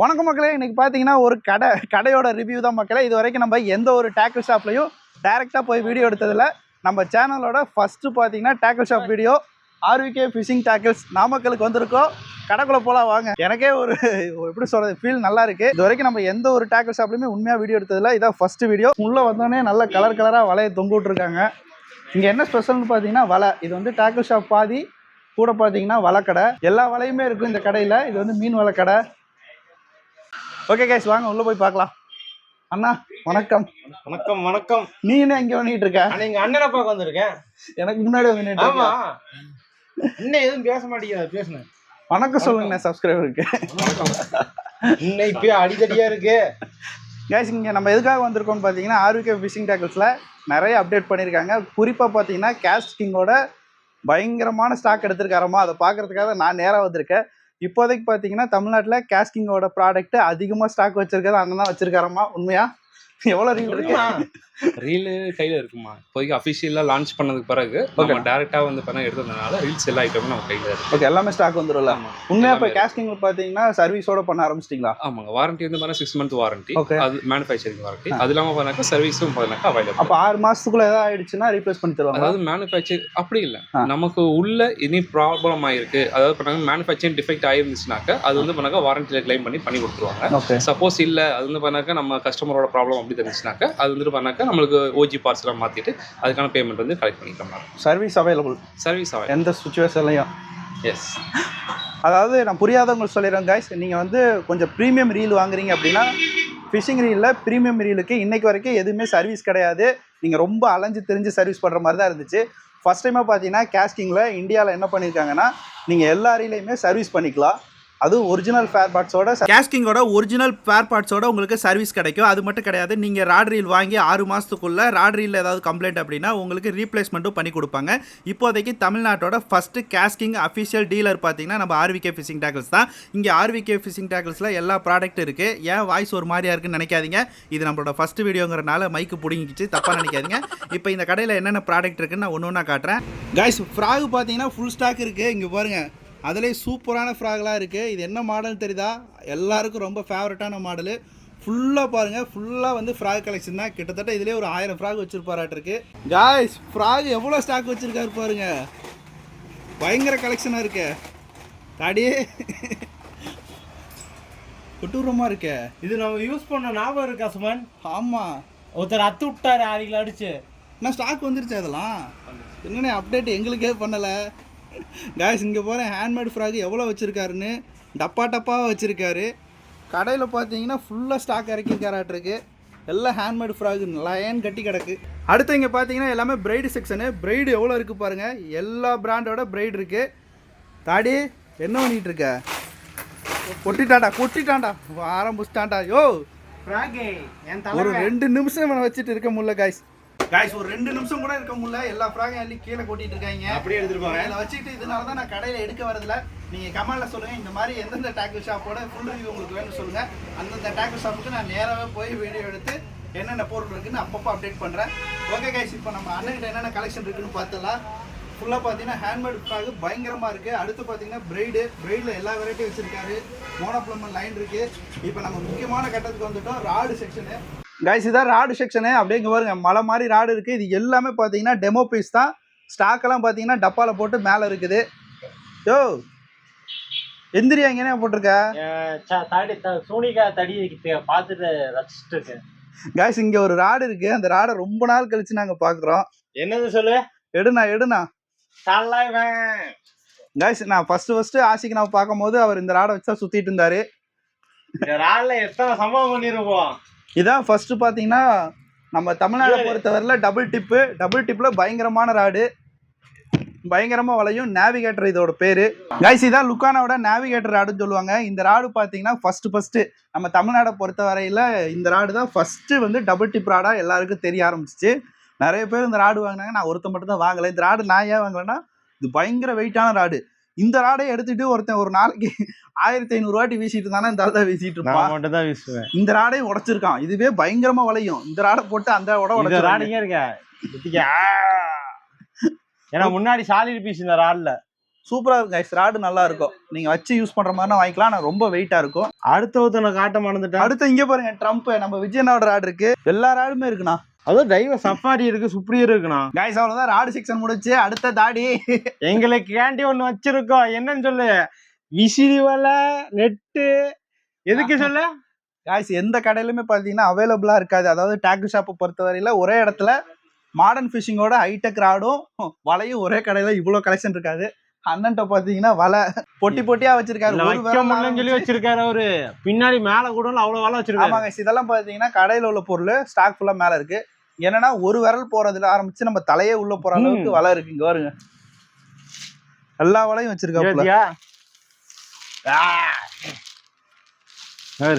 வணக்கம் மக்களே இன்னைக்கு பார்த்தீங்கன்னா ஒரு கடை கடையோட ரிவ்யூ தான் மக்களே. இது வரைக்கும் நம்ம எந்த ஒரு டேக்கிள் ஷாப்லையும் டேரெக்டாக போய் வீடியோ எடுத்ததில் நம்ம சேனலோட ஃபஸ்ட்டு பார்த்தீங்கன்னா tackle shop video RVK fishing tackles நாமக்கலுக்கு வந்திருக்கோம். கடைக்குள்ளே போகலாம் வாங்க. எனக்கே ஒரு எப்படி சொல்கிறது ஃபீல் நல்லா இருக்குது இது வரைக்கும் நம்ம எந்த ஒரு டேக்கிள் ஷாப்லையுமே உண்மையாக வீடியோ எடுத்ததில்ல. இதான் ஃபஸ்ட்டு வீடியோ உள்ளே வந்தோடனே நல்ல கலர் கலராக வலையை தொங்க விட்ருக்காங்க இங்கே என்ன ஸ்பெஷல்னு பார்த்தீங்கன்னா வலை. இது வந்து டேக்கிள் ஷாப் பாதி கூட பார்த்தீங்கன்னா வலைக்கடை எல்லா வலையுமே இருக்கும் இந்த கடையில். இது வந்து மீன் வலை கடை. ஓகே கேஸ் வாங்க உள்ள போய் பார்க்கலாம். அண்ணா வணக்கம். வணக்கம் வணக்கம். நீ என்ன இங்க பண்ணிட்டு இருக்க? எங்க அண்ணனை பார்க்க வந்திருக்கேன். எனக்கு முன்னாடி வந்து ஆமா. இன்னும் எதுவும் பேச மாட்டேங்கிறார் பேசுனேன். வணக்கம் சொல்லுங்க சப்ஸ்கிரைபருக்கு வணக்கம். இன்னும் இப்பயே அடிக்கடியா இருக்கு. கேஸ் இங்கே நம்ம எதுக்காக வந்திருக்கோம்னு பார்த்தீங்கன்னா ஆர்விகே ஃபிஷிங் டேக்கிள்ஸில் நிறைய அப்டேட் பண்ணியிருக்காங்க. குறிப்பாக பார்த்தீங்கன்னா கேஸ்ட் கிங்கோட பயங்கரமான ஸ்டாக் எடுத்திருக்காரமா அதை பார்க்கறதுக்காக நான் நேராக வந்திருக்கேன். இப்போதைக்கு பார்த்தீங்கன்னா தமிழ்நாட்டில் கேஸ்கிங்கோட ப்ராடக்ட் அதிகமாக ஸ்டாக் வச்சிருக்கிறது அண்ணன் தான் வச்சிருக்காரம்மா உண்மையா? எவ்வளோ ரீல் இருக்கு? ரீலு கையில் இருக்குமா? இப்போதைக்கு அஃபிஷியலாக லான்ச் பண்ணதுக்கு பிறகு நம்ம டேரெக்டாக வந்து பண்ண எடுத்ததுனால ரீல்ஸ் எல்லா ஐட்டமும் நம்ம கையில் இருக்கு. ஓகே எல்லாமே ஸ்டாக் வந்துடும்ல ஆமாம் உண்மையாக இப்போ எல்லாமே. கேஸ்கிங் பார்த்தீங்கன்னா சர்வீஸோட பண்ண ஆரம்பிச்சிட்டிங்களா? ஆமாங்க வாரண்டி வந்து பார்த்தா சிக்ஸ் மந்த் வாரண்டி Okay. அது மேனுஃபேக்சரிங் வாரண்டி அது இல்லாமல் பண்ணாக்கா சர்வீஸும் பண்ணாக்கா அவைலபிள் அப்போ ஆறு மாதத்துக்குள்ளே எதாவது ஆயிடுச்சுன்னா ரீப்ளேஸ் பண்ணி தருவாங்க அதாவது மேனுஃபேக்சர் அப்படி இல்லை. நமக்கு உள்ள இனி ப்ராப்ளம் ஆயிருக்கு. அதாவது பண்ணாங்க மேனுஃபேக்சரிங் டிஃபெக்ட் ஆயிருந்துச்சுனாக்கா அது வந்து பண்ணாக்கா வாரண்டியில் கிளைம் பண்ணி பண்ணி கொடுத்துருவாங்க. ஓகே சப்போஸ் இல்லை அது வந்து பண்ணாக்கா நம்ம கஸ்டமரோட ப்ராப்ளம் அப்படி தெரிஞ்சுனாக்கா அது வந்துட்டு பண்ணாக்கா நம்மளுக்கு ஓஜி பார்ட்ஸ்லாம் மாற்றிட்டு அதுக்கான பேமெண்ட் வந்து கலெக்ட் பண்ணிக்கலாம் சர்வீஸ் அவைலபிள் சர்வீஸ் அவை எந்த சுச்சுவேஷன்லையும் எஸ் அதாவது நான் புரியாதவங்களுக்கு சொல்லிடுறேன் guys. நீங்கள் வந்து கொஞ்சம் ப்ரீமியம் ரீல் வாங்குறீங்க அப்படின்னா ஃபிஷிங் ரீலில் ப்ரீமியம் ரீலுக்கு இன்னைக்கு வரைக்கும் எதுவுமே சர்வீஸ் கிடையாது. நீங்கள் ரொம்ப அலைஞ்சு தெரிஞ்சு சர்வீஸ் பண்ணுற மாதிரி தான் இருந்துச்சு. ஃபஸ்ட் டைமாக பார்த்தீங்கன்னா கேஸ்டிங்கில் இந்தியாவில் என்ன பண்ணியிருக்காங்கன்னா நீங்கள் எல்லா ரீலையுமே சர்வீஸ் பண்ணிக்கலாம். அதுவும் ஒரிஜினல் ஃபேர் பார்ட்ஸோட கேஸ்கிங்கோட ஒரிஜினல் ஃபேர் பார்ட்ஸோட உங்களுக்கு சர்வீஸ் கிடைக்கும். அது மட்டும் கிடையாது. நீங்கள் ராட்ரீல் வாங்கி ஆறு மாதத்துக்குள்ளே ராட்ரீல் ஏதாவது கம்ப்ளைண்ட் அப்படின்னா உங்களுக்கு ரீப்ளேஸ்மெண்ட்டும் பண்ணி கொடுப்பாங்க. இப்போதைக்கு தமிழ்நாட்டோட ஃபஸ்ட்டு கேஸ்கிங் அஃபிஷியல் டீலர் பார்த்தீங்கன்னா நம்ம ஆர்விகே ஃபிஷிங் டேக்கிள்ஸ் தான். இங்கே ஆர்விகே ஃபிஷிங் டேக்கிள்ஸில் எல்லா ப்ராடக்ட் இருக்குது ஏன் வாய்ஸ் ஒரு மாதிரியா இருக்குன்னு நினைக்காதீங்க. இது நம்மளோட ஃபஸ்ட்டு வீடியோங்கிறனால மைக்கு பிடிங்கிச்சு தப்பாக நினைக்காதீங்க. இப்போ இந்த கடையில் என்னென்ன ப்ராடக்ட் இருக்குன்னு நான் ஒன்று ஒன்றா காட்டுறேன். கைஸ் ஃப்ராக் பார்த்தீங்கன்னா ஃபுல் ஸ்டாக் இருக்குது இங்கே பாருங்கள் அதுலேயே சூப்பரான ஃப்ராக்லாம் இருக்குது இது என்ன மாடல் தெரியுதா? எல்லாருக்கும் ரொம்ப ஃபேவரட்டான மாடலு ஃபுல்லாக பாருங்கள் ஃபுல்லாக வந்து ஃப்ராக் கலெக்ஷன் தான். கிட்டத்தட்ட இதுலேயே ஒரு ஆயிரம் ஃப்ராக் வச்சுருப்பாராட்டிருக்கு காய்ஸ் ஃப்ராக் எவ்வளோ ஸ்டாக் வச்சுருக்காரு பாருங்க. பயங்கர கலெக்ஷனாக இருக்கு. தாடியே கொட்டூரமாக இருக்கே. இது நம்ம யூஸ் பண்ண ஞாபகம் இருக்கா சுமன்? ஆமாம் ஒருத்தர் அத்து விட்டாரு ஆடிகள் அடிச்சு. நான் ஸ்டாக் வந்துருச்சு அதெல்லாம்? என்னண்ணே அப்டேட் எங்களுக்கே பண்ணலை. காய்ஸ் இங்கே போகிறேன் ஹேண்ட்மேட் ஃப்ராக் எவ்வளோ வச்சுருக்காருன்னு டப்பா டப்பாவாக வச்சுருக்காரு. கடையில் பார்த்தீங்கன்னா ஃபுல்லாக ஸ்டாக் இறக்கிருக்காராட்டிருக்கு எல்லாம் ஹேண்ட்மேட் ஃப்ராக் லயன் கட்டி கிடக்கு. அடுத்து இங்கே பார்த்தீங்கன்னா எல்லாமே பிரைடு செக்ஷனு பிரைடு எவ்வளோ இருக்குது பாருங்கள் எல்லா பிராண்டோட பிரைடு இருக்குது தாடி என்ன பண்ணிட்டு இருக்க? கொட்டிட்டாண்டா கொட்டிட்டாண்டா ஆரம்பிச்சிட்டாண்டா யோ! ஒரு ரெண்டு நிமிஷம் வச்சுட்டு இருக்க முடியல காய்ஸ் காய்ஸ் ஒரு ரெண்டு நிமிஷம் கூட இருக்க முடியல. எல்லா ஃப்ராகையும் அள்ளி கீழே கொட்டிட்டு இருக்காங்க. அப்படியே எடுத்துட்டு போங்க இதில் வச்சுட்டு இதனால தான் நான் கடையில் எடுக்க வரதில்ல. நீங்கள் கமெண்ட்ல சொல்லுங்கள் இந்த மாதிரி எந்தெந்த டேக்கிள் ஷாப்போட ஃபுல் ரிவ்யூ உங்களுக்கு வேணும்னு சொல்லுங்கள் அந்தந்த டேக்கிள் ஷாப்புக்கு நான் நேராகவே போய் வீடியோ எடுத்து என்னென்ன பொருள் இருக்குன்னு அப்பப்போ அப்டேட் பண்ணுறேன் ஓகே கைஸ் இப்போ நம்ம அண்ணன்கிட்ட என்னென்ன கலெக்ஷன் இருக்குன்னு பார்த்தலாம் ஃபுல்லாக பார்த்தீங்கன்னா ஹேண்ட்மேட் ஃப்ராக் பயங்கரமாக இருக்குது அடுத்து பார்த்தீங்கன்னா பிரைடு பிரைடில் எல்லா வெரைட்டியும் வச்சுருக்காரு. மோனோப்ளமன் லைன் இருக்குது இப்போ நம்ம முக்கியமான கட்டத்துக்கு வந்துட்டோம். ராடு செக்ஷனு கைஸ் இதான் ராடு செக்ஷனு அப்படியே இங்கே பாருங்க மலை மாதிரி ராடு இருக்குது இது எல்லாமே பார்த்தீங்கன்னா டெமோ பீஸ் தான். ஸ்டாக்கெல்லாம் பார்த்தீங்கன்னா டப்பாவில் போட்டு மேலே இருக்குது. யோ எந்திரியா எங்கேனே போட்டிருக்க? தடி சோனிகா தடி பார்த்துட்டு ரசிச்சுட்டு இருக்கேன் கைஸ் இங்கே ஒரு ராடு இருக்குது அந்த ராடை ரொம்ப நாள் கழிச்சு நாங்கள் பார்க்குறோம். என்னது சொல்லு? எடுண்ணா எடுண்ணா. கைஸ் நான் ஃபஸ்ட்டு ஃபஸ்ட்டு ஆசிக்கு நான் பார்க்கும்போது அவர் இந்த ராடை வச்சு தான் சுற்றிட்டு இருந்தார். இந்த ராள்ல எத்தனை சம்பவம் பண்ணிருப்போம்? இதான் ஃபர்ஸ்ட் பார்த்தீங்கன்னா நம்ம தமிழ்நாடை பொறுத்தவரையில் டபுள் டிப்பு டபுள் டிப்பில் பயங்கரமான ராடு பயங்கரமாக வளையும் நேவிகேட்டர் இதோட பேர். கைஸ் இதான் லுக்கானாவோட நேவிகேட்டர் ராடுன்னு சொல்லுவாங்க. இந்த ராடு பார்த்தீங்கன்னா ஃபர்ஸ்ட் ஃபஸ்ட்டு நம்ம தமிழ்நாடை பொறுத்த வரையில் இந்த ராடு தான் ஃபஸ்ட்டு வந்து டபுள் டிப் ராடாக எல்லாருக்கும் தெரிய ஆரம்பிச்சிச்சு. நிறைய பேர் இந்த ராடு வாங்கினாங்க. நான் ஒருத்தன் மட்டும் தான் வாங்கலை. இந்த ராடு நான் ஏன் வாங்கலைன்னா இது பயங்கர வெயிட்டான ராடு இந்த ராடை எடுத்துட்டு ஒருத்தன் ஒரு நாளைக்கு ஆயிரத்தி ஐநூறு வாட்டி வீசிட்டு இருந்தானா இந்த தான் வீசிட்டு இருப்பான். மட்டும் தான் வீசுவேன். இந்த ராடையும் உடைச்சிருக்கான். இதுவே பயங்கரமா வளையும். இந்த ராடை போட்டு அந்த உட உடைச்சிருக்காங்க ராடிங்க இருக்க. ஏன்னா முன்னாடி சாலிட் பீஸ் இந்த ராட்ல. சூப்பரா இருக்கும் கைஸ் ராடு நல்லா இருக்கும். நீங்க வச்சு யூஸ் பண்ற மாதிரி வாங்கிக்கலாம். ஆனா ரொம்ப வெயிட்டா இருக்கும். அடுத்த ஒருத்தனை காட்ட மறந்துட்டேன். அடுத்து இங்க பாருங்க ட்ரம்ப் நம்ம விஜயனோட ராடு இருக்கு. எல்லா ராடுமே இருக்குண்ணா. அதுவும் டைவர் சஃபாரி இருக்கு சுப்ரியர் இருக்குண்ணா. கைஸ் அவ்வளவுதான். ராடு செக்ஷன் முடிச்சு அடுத்த தாடி. எங்களுக்கு கேண்டி ஒண்ணு வச்சிருக்கோம்? என்னன்னு சொல்லு. விசிறி வலை நெட்டு. எதுக்கு சொல்லு? காய்ஸ் எந்த கடையிலுமே பார்த்தீங்கன்னா அவைலபிளாக இருக்காது. அதாவது டேக்கு ஷாப்பை பொறுத்தவரையில ஒரே இடத்துல மாடர்ன் ஃபிஷிங்கோட ஹைடெக் ராடும் வலையும் ஒரே கடையில் இவ்வளோ கலெக்ஷன் இருக்காது. அண்ணன்ட்ட பார்த்தீங்கன்னா வலை. பொட்டி பொட்டியாக வச்சிருக்காரு. சொல்லி வச்சிருக்காரு அவரு. பின்னாடி மேல கூட அவ்வளவு வலை வச்சிருக்காரு. ஆமாங்க இதெல்லாம் பார்த்தீங்கன்னா கடையில் உள்ள பொருள் ஸ்டாக் ஃபுல்லாக மேலே இருக்கு. என்னன்னா ஒரு விரல் போறதுல ஆரம்பிச்சு நம்ம தலையே உள்ள போற அளவுக்கு. வலை இருக்கு. இங்க பாருங்க. எல்லா வலையும் வச்சிருக்காப்புல. கேட்டியா?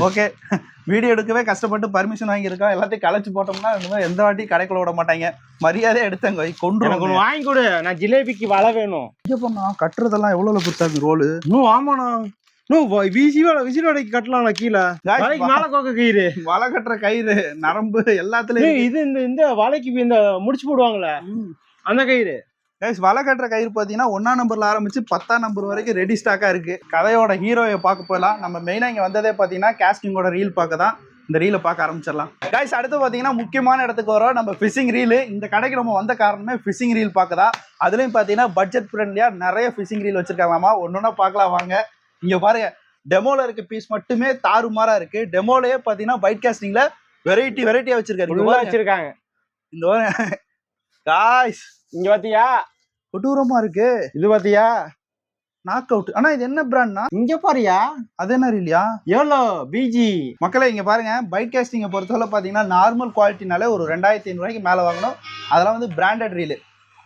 ஓகே வீடியோ எடுக்கவே கஷ்டப்பட்டு பர்மிஷன் வாங்கியிருக்கோம் எல்லாத்தையும் களைச்சு போட்டோம்னா இந்த மாதிரி எந்த வாட்டி கடைக்குள்ள விட மாட்டாங்க. மரியாதையை எடுத்தாங்க. கொண்டு எனக்கு வாங்கி கொடு. நான் ஜிலேபிக்கு வலை வேணும். இங்க பண்ணா கட்டுறதெல்லாம் எவ்வளவு கொடுத்தாங்க ரோலு இன்னும் ஆமாண்ணா கட்டலாம்ண்ணா கீழே. மேல கோக்க கயிறு. வலை கட்டுற கயிறு நரம்பு எல்லாத்துலயும் இது இந்த இந்த வலைக்கு இந்த முடிச்சு போடுவாங்களே அந்த கயிறு. கைஸ் வலை கட்டுற கயிறு பார்த்தீங்கன்னா ஒன்னா நம்பர்ல ஆரம்பிச்சு பத்தாம் நம்பர் வரைக்கும் ரெடி ஸ்டாக்கா இருக்கு. கதையோட ஹீரோயை பார்க்க போகலாம் நம்ம மெயினா இங்க வந்ததே பார்த்தீங்கன்னா கேஸ்டிங்கோட ரீல் பார்க்க தான். இந்த ரீலை பார்க்க ஆரம்பிச்சிடலாம். கைஸ் அடுத்து பார்த்தீங்கன்னா முக்கியமான இடத்துக்கு வரோம். நம்ம ஃபிஷிங் ரீல் இந்த கடைக்கு நம்ம வந்த காரணமே ஃபிஷிங் ரீல் பார்க்க தான். அதுலயும் பார்த்தீங்கன்னா பட்ஜெட் ஃப்ரெண்ட்லியா நிறைய ஃபிஷிங் ரீல் வச்சிருக்காங்களாமா ஒன்னொன்னா பார்க்கலாம் வாங்க. இங்க பாருங்க. டெமோல இருக்க பீஸ் மட்டுமே தாறுமாறா இருக்கு. டெமோலயே பார்த்தீங்கன்னா பைட் காஸ்டிங்ல வெரைட்டி வெரைட்டியா வச்சிருக்காரு. வச்சிருக்காங்க. இந்த காய்ஸ் இங்க பாத்தியா? கொடூரமா இருக்கு. இது பாத்தியா? நாக் அவுட் ஆனா இது என்ன பிராண்ட்னா இங்க பாரியா. அது என்ன இல்லையா எவ்வளோ பிஜி மக்களே இங்க பாருங்க. பைக் கேஸ்டிங்கை பொறுத்தவரை பார்த்தீங்கன்னா நார்மல் குவாலிட்டினாலே ஒரு ரெண்டாயிரத்தி ஐநூறுரூவாய்க்கு மேலே வாங்கணும். அதெல்லாம் வந்து பிராண்டட் ரீலு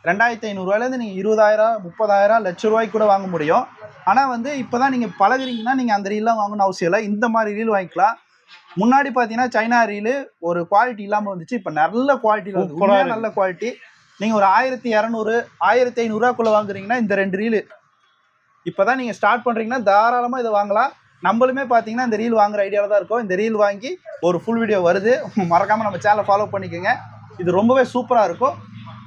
ரெண்டாயிரத்தி ஐநூறுரூவாயிலேருந்து நீங்கள் இருபதாயிரம் முப்பதாயிரம் லட்ச ரூபாய்க்கு கூட வாங்க முடியும். ஆனால் வந்து இப்போ தான் நீங்கள் பழகுறீங்கன்னா நீங்கள் அந்த ரீல்லாம் வாங்கணும்னு அவசியம் இல்லை. இந்த மாதிரி ரீல் வாங்கிக்கலாம். முன்னாடி பார்த்தீங்கன்னா சைனா ரீலு ஒரு குவாலிட்டி இல்லாமல் வந்துச்சு. இப்போ நல்ல குவாலிட்டியில் இருக்கு. நல்ல குவாலிட்டி நீங்கள் ஒரு ஆயிரத்தி இரநூறு ஆயிரத்தி ஐநூறுரூவாக்குள்ளே வாங்குறீங்கன்னா இந்த ரெண்டு ரீலு இப்போ தான் நீங்கள் ஸ்டார்ட் பண்ணுறீங்கன்னா தாராளமாக இதை வாங்கலாம். நம்மளுமே பார்த்தீங்கன்னா இந்த ரீல் வாங்குற ஐடியாவில் தான் இருக்கோம். இந்த ரீல் வாங்கி ஒரு ஃபுல் வீடியோ வருது. மறக்காமல் நம்ம சேனலை ஃபாலோ பண்ணிக்கோங்க. இது ரொம்பவே சூப்பராக இருக்கும்.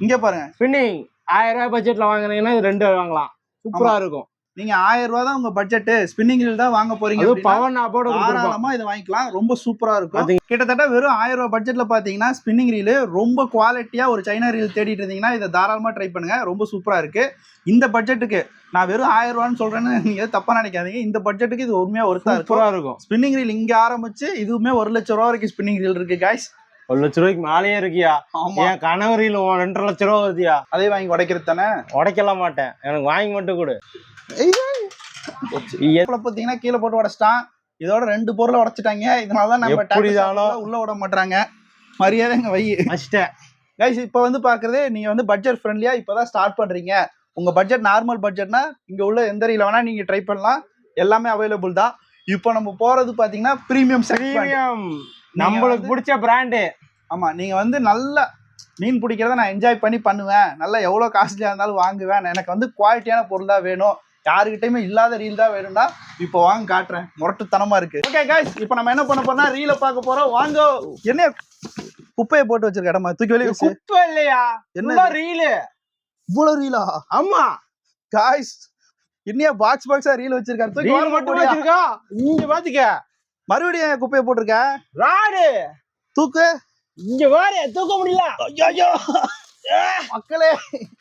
இங்கே பாருங்க. ஸ்பின்னிங் ஆயிரம் ரூபாய் பட்ஜெட்ல வாங்குனீங்கன்னா இது ரெண்டு வாங்கலாம். சூப்பரா இருக்கும். நீங்கள் ஆயிரம் ரூபா தான் உங்கள் பட்ஜெட்டு ஸ்பின்னிங் ரீல் தான் வாங்க போறீங்க அப்போட கொடுத்துருப்போம் தாராளமா இதை வாங்கிக்கலாம். ரொம்ப சூப்பரா இருக்கும். கிட்டத்தட்ட வெறும் ஆயிரம் ரூபாய் பட்ஜெட்ல பாத்தீங்கன்னா ஸ்பின்னிங் ரீல் ரொம்ப குவாலிட்டியா ஒரு சைனா ரீல் தேடிட்டு இருந்தீங்கன்னா இதை தாராளமா ட்ரை பண்ணுங்க. ரொம்ப சூப்பரா இருக்கு. இந்த பட்ஜெட்டுக்கு நான் வெறும் ஆயிரம் ரூபான்னு சொல்றேன்னு நீங்க தப்பா நினைக்காதீங்க. இந்த பட்ஜெட்டுக்கு இது உண்மையா ஒருத்தா இருக்கும். இருக்கும். ஸ்பின்னிங் ரீல் இங்க ஆரம்பிச்சு இதுவுமே ஒரு லட்சம் ரூபா வரைக்கும் ஸ்பின்னிங் ரீல் இருக்கு காய்ஸ் ஒரு லட்ச ரூபாய்க்கு மேலேயே இருக்கியா? என் கணவரில் ரெண்டரை லட்ச ரூபா வருதியா? அதே வாங்கி உடைக்கிறது தானே? உடைக்கலாம் மாட்டேன். எனக்கு வாங்கி மட்டும் கொடு. இதுல பாத்தீங்கன்னா கீழே போட்டு உடைச்சிட்டான். இதோட ரெண்டு பொருளை உடைச்சிட்டாங்க. இதனாலதான் நம்ம எப்படிதானோ. உள்ள விட மாட்டாங்க மரியாதைங்க வை. வச்சிட்டேன் கைஸ் இப்போ வந்து பார்க்குறது நீங்கள் வந்து பட்ஜெட் ஃப்ரெண்ட்லியாக இப்போ தான் ஸ்டார்ட் பண்ணுறீங்க உங்கள் பட்ஜெட் நார்மல் பட்ஜெட்னா இங்கே உள்ள எந்த ரீல வேணால் நீங்கள் ட்ரை பண்ணலாம். எல்லாமே அவைலபிள் தான். இப்போ நம்ம போகிறது பார்த்தீங்கன்னா ப்ரீமியம் பிரீமியம் நம்மளுக்கு பிடிச்ச பிராண்டு ஆமாம் நீங்கள் வந்து நல்ல மீன் பிடிக்கிறத நான் என்ஜாய் பண்ணி பண்ணுவேன். நல்லா எவ்வளோ காஸ்ட்லியாக இருந்தாலும் வாங்குவேன். எனக்கு வந்து குவாலிட்டியான பொருள் தான் வேணும். யாருக்கிட்டையுமே இல்லாத ரீல் தான் வேணும்னா இப்போ வாங்க காட்டுறேன். முரட்டுத்தனமா இருக்கு. ஓகே கைஸ் இப்போ நம்ம என்ன பண்ண போறோம்னா ரீலை பார்க்க போறோம். வாங்க. என்ன குப்பையை போட்டு வச்சிருக்க இடமா தூக்கி வெளியே குப்பை இல்லையா? என்ன ரீலு இவ்வளோ ரீலா ஆமா. காய்ஸ் என்னையா பாக்ஸ் பாக்ஸா ரீல் வச்சிருக்காரு? தூக்கி ரீல் மட்டும். வச்சிருக்கா இங்க பாத்துக்க. மறுபடியும் குப்பையை போட்டிருக்க? ராடு. தூக்கு. இங்க பாரு தூக்க முடியல. ஐயோ மக்களே.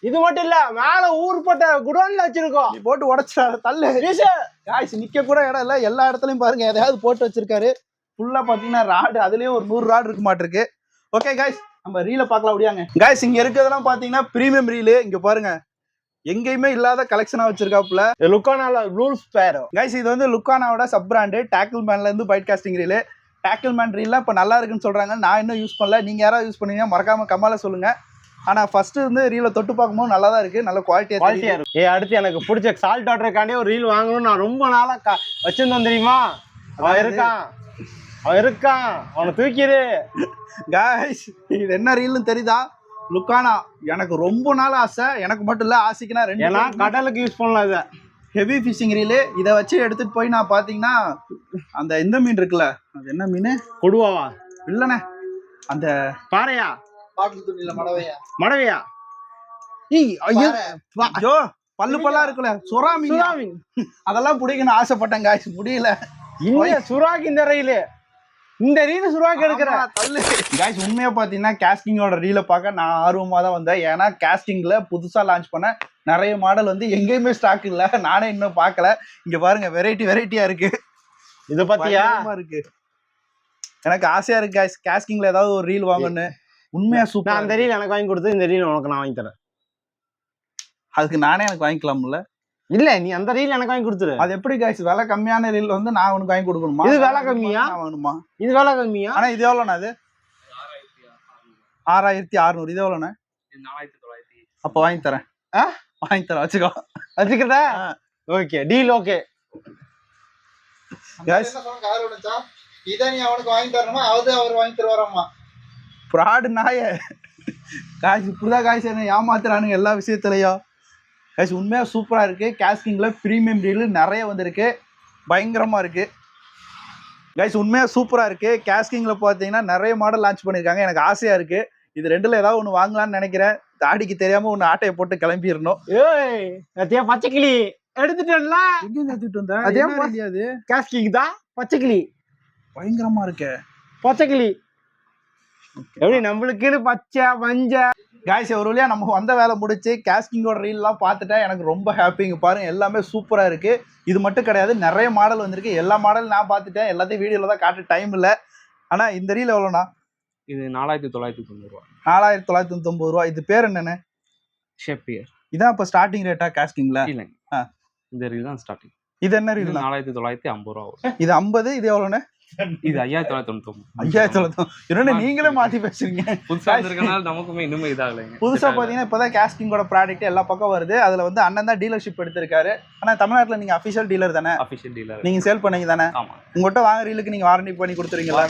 இது மட்டும் இல்ல மேல ஊர்பட்ட குடோன்ல வச்சிருக்கோம். போட்டு உடைச்சிடாத தள்ளு. காய்ஸ் நிக்க கூட இடம் இல்ல. எல்லா இடத்துலயும் பாருங்க எதையாவது போட்டு வச்சிருக்காரு. ஃபுல்லா பாத்தீங்கன்னா ராடு அதுலயே ஒரு நூறு ராடு இருக்க மாட்டிருக்கு. ஓகே காய்ஸ் நம்ம ரீல பார்க்கலாம் முடியாங்க காய்ஸ் இங்க இருக்கிறதெல்லாம் பாத்தீங்கன்னா பிரீமியம் ரீலு இங்க பாருங்க. எங்கேயுமே இல்லாத கலெக்ஷனா வச்சிருக்காப்புல. லுக்கானால ரூல்ஸ் பேரோ கைஸ் இது வந்து லுக்கானாவோட சப் பிராண்டு டேக்கிள் மேன்ல இருந்து bait casting reel tackle man ரீல்லாம் இப்போ நல்லா இருக்குன்னு சொல்றாங்க. நான் இன்னும் யூஸ் பண்ணல. நீங்க யாராவது யூஸ் பண்ணீங்க மறக்காம கமால சொல்லுங்க. ஆனா ஃபர்ஸ்ட் வந்து ரீலை தொட்டு பார்க்கும்போது நல்லா தான் இருக்கு. நல்ல குவாலிட்டியா குவாலிட்டியா இருக்கும் ஏ அடுத்து எனக்கு பிடிச்ச சால்ட் வாட்டருக்காண்டே ஒரு ரீல் வாங்கணும்னு நான் ரொம்ப நாளா க- வச்சிருந்தேன் தெரியுமா? அவன் இருக்கான். அவன் இருக்கான். அவனை தூக்கிடு. காய்ஸ் இது என்ன ரீல்னு தெரியுதா? லுக்கானா எனக்கு ரொம்ப நாள் ஆசை. எனக்கு மட்டும் இல்ல ஆசைக்குனா ஏன்னா ரெண்டு கடலுக்கு யூஸ் பண்ணலாம் இதை. ஹெவி ஃபிஷிங் ரீலு இதை வச்சு எடுத்துட்டு போய் நான் பாத்தீங்கன்னா அந்த இந்த மீன் இருக்குல்ல அது என்ன மீன்? கொடுவாவா? இல்லைண்ணே. அந்த பாறையா? பாட்டில் துணியில மடவையா? மடவையா? ஏய் ஐயோ. ஐயோ பல்லு பல்லா இருக்குல்ல சுறா மீன்? அதெல்லாம் பிடிக்கணும்னு ஆசைப்பட்டேன் காய்ச்சி முடியல. இந்த சுறாக்கு இந்த ரயில் இந்த ரயில் சுறாக்கு எடுக்கிற. காய்ஸ் உண்மையா பாத்தீங்கன்னா கேஸ்டிங்கோட ரீலை பார்க்க நான் ஆர்வமா தான் வந்தேன். ஏன்னா கேஸ்டிங்ல புதுசா லான்ச் பண்ண நிறைய மாடல் வந்து எங்கேயுமே ஸ்டாக் இல்ல. நானே இன்னும் பார்க்கல. இங்க பாருங்க வெரைட்டி வெரைட்டியா இருக்கு. இத பத்தியா? இருக்கு. எனக்கு ஆசையா இருக்கு காய்ஸ் கேஸ்டிங்ல ஏதாவது ஒரு ரீல் வாங்கணும்னு. உண்மையா சூப்பர் அந்த ரீல் எனக்கு வாங்கி கொடுத்து இந்த ரீல் உனக்கு நான் வாங்கி தரேன். அதுக்கு நானே எனக்கு வாங்கிக்கலாம்ல. இல்ல நீ அந்த ரீல் எனக்கு வாங்கி கொடுத்துரு. அது எப்படி காய்ஸ் விலை கம்மியான ரீல் வந்து நான் உனக்கு வாங்கி கொடுக்கணுமா? இது விலை கம்மியா? வாங்கணுமா? இது வேலை கம்மியா? ஆனா இது எவ்வளோண்ணா அது ஆறாயிரத்தி அறுநூறு. இது எவ்வளோண்ணே? அப்போ வாங்கி தரேன். ஆ? வாங்கி தரேன் வச்சுக்கோ. வச்சுக்கிறதா. Okay deal okay Guys. இதை நீ அவனுக்கு வாங்கி தரணுமா? அது அவர் வாங்கி தருவாராமா ஃப்ராடு நாய. காய்ச்சி இப்படிதான் காய்ச்சி என்ன ஏமாத்துறானுங்க எல்லா விஷயத்துலையும். காய்ச்சி உண்மையாக சூப்பராக இருக்குது கேஸ்கிங்கில் ப்ரீமியம் ரீல் நிறைய வந்திருக்கு. பயங்கரமாக இருக்குது கைஸ் உண்மையாக சூப்பராக இருக்குது கேஸ்கிங்கில் பார்த்தீங்கன்னா நிறைய மாடல் லான்ச் பண்ணியிருக்காங்க. எனக்கு ஆசையாக இருக்குது இது ரெண்டில் ஏதாவது ஒன்று வாங்கலாம்னு நினைக்கிறேன். தாடிக்கு தெரியாமல் ஒன்று ஆட்டையை போட்டு கிளம்பிடணும். ஏய் அத்தியா பச்சை கிளி. எடுத்துட்டேன்ல. எங்கே எடுத்துட்டு வந்தேன் அதே அதே அது? காஸ்கிங் தான் பச்சை கிளி. பயங்கரமாக இருக்கே. பச்சை கிளி. எப்படி நம்மளுக்குன்னு பச்சை மஞ்சள் காய்ஸ் ஒரு வழியா நம்ம வந்த வேலை முடிச்சு கேஸ்கிங்கோட ரீல்லாம் பார்த்துட்டேன் எனக்கு ரொம்ப ஹாப்பிங்க பாருங்க எல்லாமே சூப்பராக இருக்கு. இது மட்டும் கிடையாது நிறைய மாடல் வந்திருக்கு. எல்லா மாடல் நான் பார்த்துட்டேன். எல்லாத்தையும் வீடியோவில் தான் காட்ட டைம் இல்லை. ஆனால் இந்த ரீல் எவ்வளோண்ணா இது நாலாயிரத்தி தொள்ளாயிரத்தி தொண்ணூறு ரூபா. நாலாயிரத்தி தொள்ளாயிரத்தி தொண்ணூத்தொம்பது ரூபா. இது பேர் என்னண்ணே? ஷெப்பியர் இதான் இப்போ ஸ்டார்டிங் ரேட்டா கேஸ்கிங்ல இல்லைங்க. ஆ. இந்த ரீல் தான் ஸ்டார்டிங் இது என்ன ரீல் நாலாயிரத்தி தொள்ளாயிரத்தி ஐம்பது ரூபா இது ஐம்பது இது எவ்வளோண்ணே இது ஐயாயிரத்தி தொள்ளாயிரத்தி தொண்ணூத்தி ஐயாயிரத்தி தொள்ளாயிரத்தி என்னண்ணே நீங்களே மாற்றி பேசுறீங்க. புதுசா இருந்திருக்கனால நமக்குமே இன்னுமே இதாகலைங்க. புதுசாக பார்த்தீங்கன்னா இப்போ தான் கேஸ்கிங்கோட ப்ராடக்ட் எல்லா பக்கம் வருது. அதில் வந்து அண்ணன் தான் டீலர்ஷிப் எடுத்திருக்காரு. ஆனால் தமிழ்நாட்டில் நீங்கள் அஃபிஷியல் டீலர் தானே? அபிஷியல் டீலர் நீங்கள் சேல் பண்ணீங்க தானே? ஆமா. உங்கள்கிட்ட வாங்க ரீலுக்கு நீங்கள் வாரண்டி பண்ணி கொடுத்துருவீங்களா.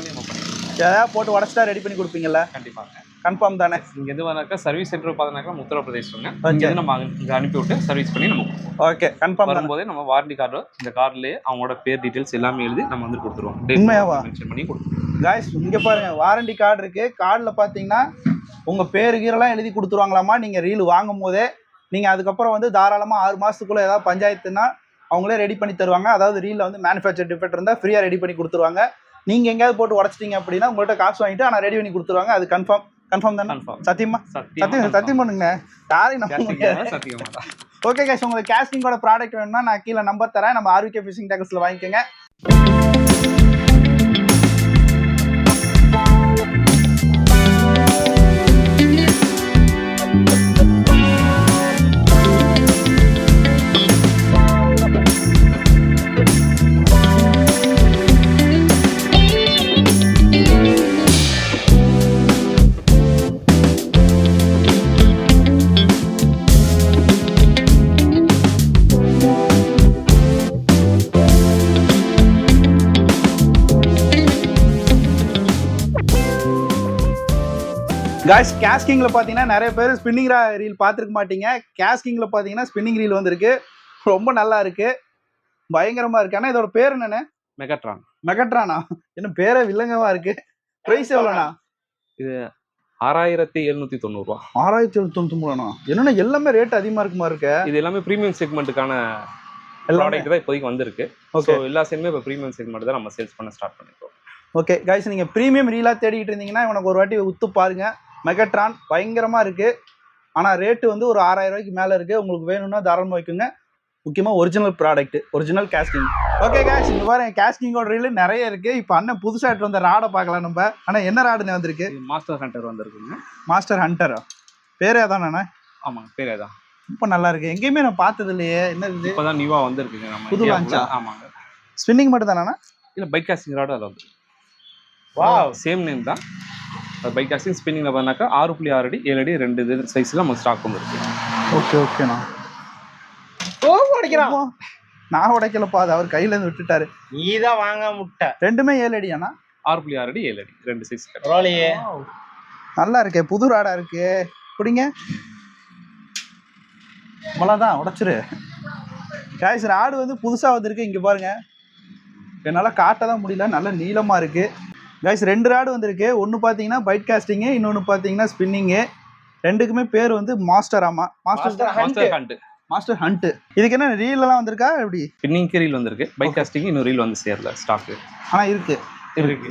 ஏதாவது போட்டு உடச்சிட்டா ரெடி பண்ணி கொடுப்பீங்கல்ல? கண்டிப்பாங்க. கன்ஃபார்ம் தானே? இங்க இருந்து வந்தாக்கா சர்வீஸ் சென்டர் Okay. இங்க இருந்து நம்ம இங்க அனுப்பி விட்டு சர்வீஸ் பண்ணி நம்ம. ஓகே கன்ஃபார்ம் வரும்போதே நம்ம வாரண்டி கார்டு இந்த கார்டுலயே அவங்களோட பேர் டீடைல்ஸ் எல்லாமே எழுதி நம்ம வந்து கொடுத்துருவோம். உண்மையாவா? மென்ஷன் பண்ணி கொடுத்துருவோம் காய்ஸ் இங்கே பாருங்க வாரண்டி கார்டு இருக்கு. கார்டில் பார்த்தீங்கன்னா உங்கள் பேரு கீரெல்லாம் எழுதி கொடுத்துருவாங்களாமா? நீங்கள் ரீல் வாங்கும் போதே நீங்கள் அதுக்கப்புறம் வந்து தாராளமாக ஆறு மாதத்துக்குள்ளே ஏதாவது பஞ்சாயத்துனா அவங்களே ரெடி பண்ணி தருவாங்க. அதாவது ரீலில் வந்து மேனுஃபேக்சர் டிஃபெக்ட் இருந்தால் ஃப்ரீயாக ரெடி பண்ணி கொடுத்துருவாங்க. நீங்கள் எங்கேயாவது போட்டு உடச்சிட்டீங்க அப்படின்னா உங்கள்கிட்ட காசு வாங்கிட்டு ஆனால் ரெடி பண்ணி கொடுத்துருவாங்க. அது கன்ஃபார்ம் கன்ஃபார்ம் தானே? சத்தியமா? சத்தியமா சத்தியம் பண்ணுங்க. யாரையும் நம்ப சத்தியமா. ஓகே கேஷ் உங்களுக்கு கேஸ்டிங்கோட ப்ராடக்ட் வேணும்னா நான் கீழே நம்பர் தரேன். நம்ம ஆர்விகே ஃபிஷிங் டேக்கஸில் வாங்கிக்கோங்க. காய்ஸ் கேஸ்கிங்கில் பார்த்தீங்கன்னா நிறைய பேர் ஸ்பின்னிங் ரீல் பார்த்துருக்க மாட்டீங்க. கேஸ்கிங்கில் பார்த்தீங்கன்னா ஸ்பின்னிங் ரீல் வந்திருக்கு. ரொம்ப நல்லா இருக்கு. பயங்கரமா இருக்கு. ஆனால் இதோட பேர் என்னண்ணே? மெகாட்ரான் மெகட்ரானா என்ன பேரே வில்லங்கமா இருக்கு. ப்ரைஸ் எவ்வளோண்ணா? ஆறாயிரத்தி எழுநூத்தி தொண்ணூறு ரூபா. ஆறாயிரத்தி எழுநூத்தி மூணுண்ணா? என்னண்ணா எல்லாமே ரேட் அதிகமாக இருக்குமா இருக்கு? இது எல்லாமே ப்ரீமியம் செக்மெண்ட்டுக்கான ப்ராடக்ட் தான் இப்போதைக்கு வந்திருக்கு. ஓகே ஸோ எல்லா சைடுமே இப்போ ப்ரீமியம் செக்மெண்ட் தான் நம்ம சேல்ஸ் பண்ண ஸ்டார்ட் பண்ணிருக்கோம். ஓகே கைஸ் நீங்கள் ப்ரீமியம் ரீலாக தேடிட்டு இருந்தீங்கன்னா உனக்கு ஒரு வாட்டி உத்து பாருங்க. மெகட்ரான் பயங்கரமாக இருக்கு. ஆனால் ரேட்டு வந்து ஒரு ஆறாயிரம் ரூபாய்க்கு மேலே இருக்கு. உங்களுக்கு வேணும்னா தாராளமாக வைக்குங்க. முக்கியமாக original product original casting okay cash இங்கே பாருங்க கேஸ்டிங்கோட ரீல் நிறைய இருக்கு. இப்போ அண்ணன் புதுசாக எடுத்து வந்த ராடை பார்க்கலாம் நம்ம. ஆனால் என்ன ராடுன்னு வந்திருக்கு? மாஸ்டர் ஹண்டர் வந்திருக்குங்க. மாஸ்டர் ஹண்டரா பேரே அதானே ஆமாங்க பேர் அதான். ரொம்ப நல்லா இருக்கு. எங்கேயுமே நான் பார்த்தது இல்லையே என்ன இது? இப்போதான் நியூவா வந்திருக்குங்க நம்ம புது launch-ஆ? ஆமாங்க. ஸ்பின்னிங் மட்டும் தானே இல்ல பைக் காஸ்டிங் ராடும் அது வந்து வாவ் சேம் நேம் தான். பைக் காஸ்டிங் ஸ்பின்னிங்ல பண்ணாக்கா ஆறு புள்ளி ஆறு அடி ஏழு அடி ரெண்டு இது சைஸ்ல நம்ம ஸ்டாக் வந்துருக்கு. ஓகே ஓகேண்ணா ஓ உடைக்கிறான் நான் உடைக்கலப்பா அது அவர் கையில இருந்து விட்டுட்டாரு. நீ தான் வாங்க முட்டை. ரெண்டுமே ஏழு அடியாண்ணா ஆறு புள்ளி ஆறு அடி ஏழு அடி ரெண்டு சைஸ் பரவாயில்லையே. நல்லா இருக்கே புது ராடா இருக்கு. குடிங்க. அவ்வளோதான் உடைச்சிரு. காய்ஸ் ராடு வந்து புதுசாக வந்திருக்கு இங்கே பாருங்க. என்னால் காட்ட தான் முடியல நல்ல நீளமாக இருக்கு. காய்ஸ் ரெண்டு ராடு வந்திருக்கு. ஒன்று பார்த்தீங்கன்னா பைட் காஸ்டிங்கு இன்னொன்று பார்த்தீங்கன்னா ஸ்பின்னிங்கு ரெண்டுக்குமே பேர் வந்து மாஸ்டர் ஆமா. Master master hunt master hunt இதுக்கு என்ன ரீல் எல்லாம் வந்திருக்கா? எப்படி? ஸ்பின்னிங்க்கு ரீல் வந்திருக்கு. பைக் காஸ்டிங் இன்னும் ரீல் வந்து சேரல. ஸ்டாக்கு ஆனா இருக்கு. இருக்கு.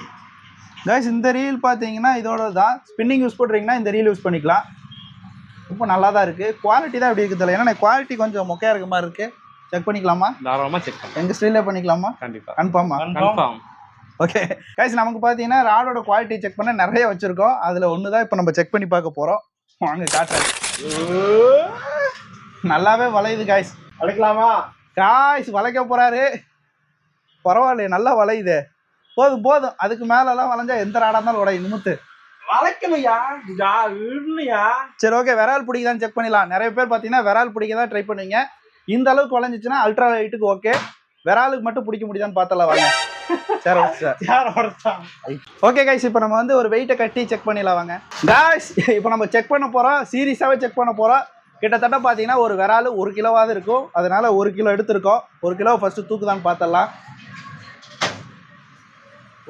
கைஸ் இந்த ரீல் பார்த்தீங்கன்னா இதோட தான் ஸ்பின்னிங் யூஸ் பண்ணுறீங்கன்னா இந்த ரீல் யூஸ் பண்ணிக்கலாம். ரொம்ப நல்லா தான் இருக்குது குவாலிட்டி தான் எப்படி இருக்குது ஏன்னா குவாலிட்டி கொஞ்சம் மொக்கையாக இருக்க மாதிரி இருக்குது செக் பண்ணிக்கலாமா? தாராளமாக செக் எங்கள் ஸ்டைலில் பண்ணிக்கலாமா? கண்டிப்பாக கன்ஃபார்மா கன்ஃபார்ம் ஓகே கைஸ் நமக்கு பார்த்தீங்கன்னா ராடோட குவாலிட்டி செக் பண்ண நிறைய வச்சுருக்கோம். அதில் ஒன்று தான் இப்போ நம்ம செக் பண்ணி பார்க்க போகிறோம் வாங்க காட்டுறேன். நல்லாவே வளையுது காய்ஸ் அழைக்கலாமா காய்ஸ் வளைக்க போகிறாரு பரவாயில்லையே நல்லா வளையுது. போதும் போதும். அதுக்கு மேலெல்லாம் வளைஞ்சா எந்த ராடாக இருந்தாலும் உடைய நிமித்து வளைக்கணும்யா? இல்லையா சரி ஓகே விரால் பிடிக்குதான்னு செக் பண்ணிடலாம். நிறைய பேர் பார்த்தீங்கன்னா விரால் பிடிக்க தான் ட்ரை பண்ணுவீங்க. இந்த அளவுக்கு வளைஞ்சிச்சுன்னா அல்ட்ரா லைட்டுக்கு ஓகே விராலுக்கு மட்டும் பிடிக்க முடியுதான்னு பார்த்தலாம் வாங்க. சரி ஓகே சார். யார் ஒருத்தான் ஓகே கைஸ் இப்போ நம்ம வந்து ஒரு வெயிட்டை கட்டி செக் பண்ணிடலாம் வாங்க. காய்ஸ் இப்போ நம்ம செக் பண்ண போகிறோம் சீரியஸாகவே செக் பண்ண போகிறோம் கிட்டத்தட்ட பார்த்தீங்கன்னா ஒரு விரால் ஒரு கிலோவாவது இருக்கும். அதனால ஒரு கிலோ எடுத்திருக்கோம். ஒரு கிலோ ஃபஸ்ட்டு தூக்குதான்னு பார்த்தலாம்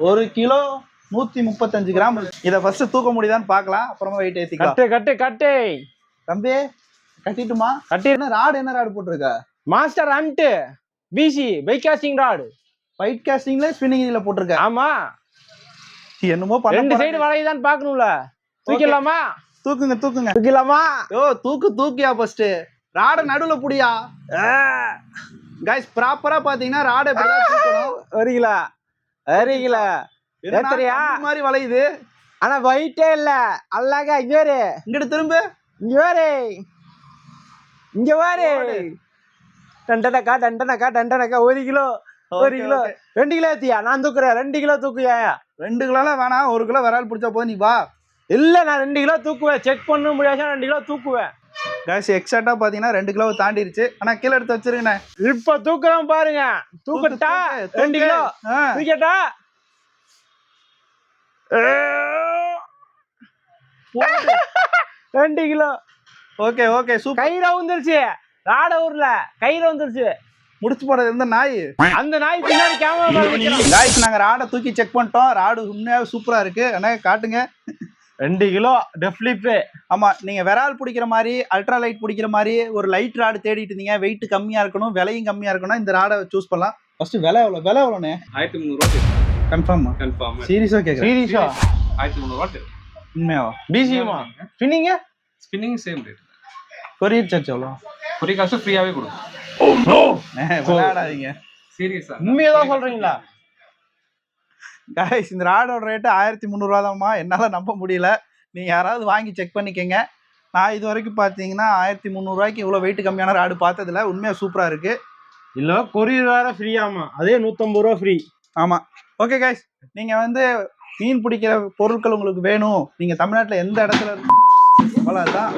ஒரு கிலோ நூற்றி முப்பத்தஞ்சு கிராம். இதை ஃபஸ்ட்டு தூக்க முடியுதான்னு பார்க்கலாம். அப்புறமா வெயிட் ஏற்றிக்கலாம் கட்டு கட்டு கட்டு. தம்பி கட்டிட்டுமா? கட்டி என்ன ராடு என்ன ராடு போட்டிருக்க? Master hunt PC bait casting rod bait காஸ்டிங்ல spinning இதில் போட்டிருக்க. ஆமா. என்னமோ பண்ண ரெண்டு. சைடு வளையுதான்னு பார்க்கணும்ல. தூக்கிடலாமா? தூக்குங்க தூக்குங்க. தூக்கிடலாமா? யோ தூக்கு தூக்கியா ஃபர்ஸ்ட் ராட நடுவுல புடியா? கைஸ் ப்ராப்பரா பாத்தீங்கன்னா ராட கிலோ என்னடா ஏத்துறியா? மாதிரி வளையுது? ஆனா வெயிட்டே இல்ல. அழகா இங்க வேறு இங்கிட்டு திரும்ப. இங்க வேறு இங்க வேறு டண்டனக்கா டண்டனக்கா டண்டனக்கா ஒரு கிலோ ஒரு கிலோ. ரெண்டு கிலோ ஏத்தியா? நான் தூக்குறேன். ரெண்டு கிலோ தூக்குயா ரெண்டு கிலோலாம் வேணாம். ஒரு கிலோ விரால் பிடிச்சா போதும் நீ வா. இல்ல நான் ரெண்டு கிலோ தூக்குவேன். செக் பண்ண முடியாது ரெண்டு கிலோ தூக்குவேன். கைஸ் எக்ஸாக்டா பாத்தீங்கன்னா ரெண்டு கிலோ தாண்டிருச்சு. ஆனா கீழே எடுத்து வச்சிருங்கண்ணே. இப்ப தூக்குறோம் பாருங்க. தூக்கட்டா? தூக்கு, தூக்கு. ரெண்டு கிலோ. தூக்கட்டா. ரெண்டு கிலோ. Okay okay super. கயிறு வந்துருச்சு ராட ஊர்ல கயிறு வந்துருச்சு. முடிச்சு போறது எந்த நாய்? அந்த நாய் பின்னாடி கேமரா காய்ஸ் நாங்க ராடை தூக்கி செக் பண்ணிட்டோம். ராடு உண்மையாவே சூப்பரா இருக்கு. அண்ணா காட்டுங்க. ரெண்டு கிலோ டெஃப்லிப்பு ஆமா நீங்க விரால் பிடிக்கிற மாதிரி அல்ட்ரா லைட் பிடிக்கிற மாதிரி ஒரு லைட் ராடு தேடிட்டு இருந்தீங்க. வெயிட் கம்மியா இருக்கணும் விலையும் கம்மியா இருக்கணும் இந்த ராடை சூஸ் பண்ணலாம். ஃபர்ஸ்ட் விலை எவ்வளோ? விலை எவ்வளோண்ணே? ஆயிரத்தி முந்நூறுவா கன்ஃபார்மா கன்ஃபார்ம் சீரியஸாக கேட்குறேன் சீரியஸா ஆயிரத்தி முந்நூறுவா உண்மையாவா? பிசிஎமா ஸ்பின்னிங்க spinning same rate courier charge எவ்வளோ? ஃப்ரீ காசு ஃப்ரீயாகவே கொடுக்கும் விளையாடாதீங்க. சீரியஸா உண்மையை தான் சொல்றீங்களா? காய்ஸ் இந்த ராடோட ரேட்டு ஆயிரத்தி முந்நூறுவா தான்மா. என்னால் நம்ப முடியல. நீங்கள் யாராவது வாங்கி செக் பண்ணிக்கங்க. நான் இது வரைக்கும் பார்த்தீங்கன்னா ஆயிரத்தி முந்நூறுவாய்க்கு இவ்வளோ வெயிட் கம்மியான ராடு பார்த்ததில்ல. உண்மையாக சூப்பராக இருக்குது இல்ல கொரியர் வேற ஃப்ரீயாமா அதே நூத்தம்பது ரூபா ஃப்ரீ ஆமாம் ஓகே காய்ஸ் நீங்கள் வந்து மீன் பிடிக்கிற பொருட்கள் உங்களுக்கு வேணும். நீங்கள் தமிழ்நாட்டில் எந்த இடத்துல இருக்கு? அவ்வளோதான்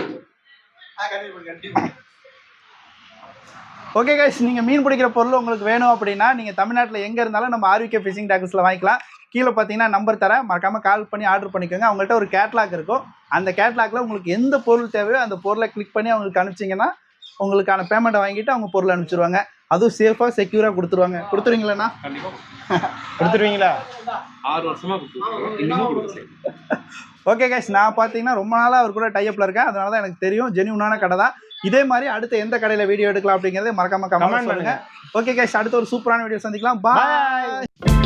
ஓகே கைஸ் நீங்கள் மீன் பிடிக்கிற பொருள் உங்களுக்கு வேணும் அப்படின்னா நீங்கள் தமிழ்நாட்டில் எங்கே இருந்தாலும் நம்ம ஆர்விகே ஃபிஷிங் டாக்ஸில் வாங்கிக்கலாம். கீழே பார்த்தீங்கன்னா நம்பர் தரேன். மறக்காமல் கால் பண்ணி ஆர்டர் பண்ணிக்கோங்க. அவங்கள்ட்ட ஒரு கேட்லாக் இருக்கும். அந்த கேட்லாக்ல உங்களுக்கு எந்த பொருள் தேவையோ அந்த பொருளை கிளிக் பண்ணி அவங்களுக்கு அனுப்பிச்சிங்கன்னா உங்களுக்கான பேமெண்ட்டை வாங்கிட்டு அவங்க பொருளை அனுப்பிச்சிருவாங்க. அதுவும் சேஃபாக செக்யூராக கொடுத்துருவாங்க. கொடுத்துருவீங்களா? கண்டிப்பாக எடுத்துருவீங்களா ஆறு வருஷமா கொடுத்துருக்கோம். இன்னமும் கொடுக்குறேன் ஓகே கைஸ் நான் பார்த்தீங்கன்னா ரொம்ப நாளாக அவர் கூட டைப்பில் இருக்கேன். அதனால தான் எனக்கு தெரியும். ஜெனியூனான கடை தான். இதே மாதிரி அடுத்து எந்த கடையில் வீடியோ எடுக்கலாம் அப்படிங்கிறத மறக்காம கமெண்ட் பண்ணுங்க. ஓகே கைஸ் அடுத்த ஒரு சூப்பரான வீடியோ சந்திக்கலாம். பாய்